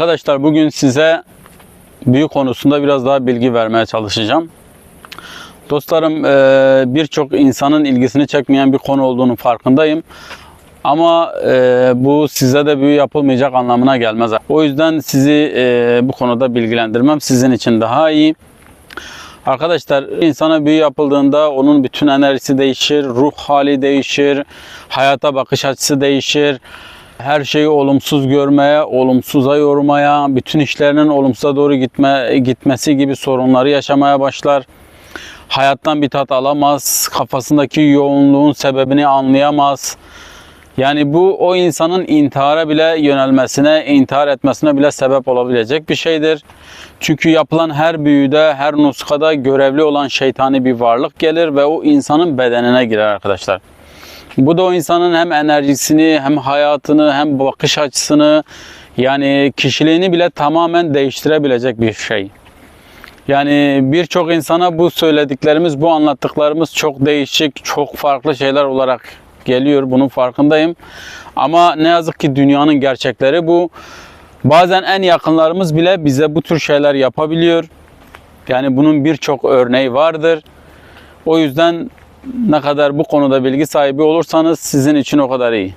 Arkadaşlar bugün size büyü konusunda biraz daha bilgi vermeye çalışacağım. Dostlarım e, birçok insanın ilgisini çekmeyen bir konu olduğunu farkındayım. Ama e, bu size de büyü yapılmayacak anlamına gelmez. O yüzden sizi e, bu konuda bilgilendirmem sizin için daha iyi. Arkadaşlar insana büyü yapıldığında onun bütün enerjisi değişir, ruh hali değişir, hayata bakış açısı değişir. Her şeyi olumsuz görmeye, olumsuza yormaya, bütün işlerinin olumsuza doğru gitme gitmesi gibi sorunları yaşamaya başlar. Hayattan bir tat alamaz, kafasındaki yoğunluğun sebebini anlayamaz. Yani bu o insanın intihara bile yönelmesine, intihar etmesine bile sebep olabilecek bir şeydir. Çünkü yapılan her büyüde, her nuskada görevli olan şeytani bir varlık gelir ve o insanın bedenine girer arkadaşlar. Bu da o insanın hem enerjisini, hem hayatını, hem bakış açısını, yani kişiliğini bile tamamen değiştirebilecek bir şey. Yani birçok insana bu söylediklerimiz, bu anlattıklarımız çok değişik, çok farklı şeyler olarak geliyor. Bunun farkındayım. Ama ne yazık ki dünyanın gerçekleri bu. Bazen en yakınlarımız bile bize bu tür şeyler yapabiliyor. Yani bunun birçok örneği vardır. O yüzden ne kadar bu konuda bilgi sahibi olursanız sizin için o kadar iyi.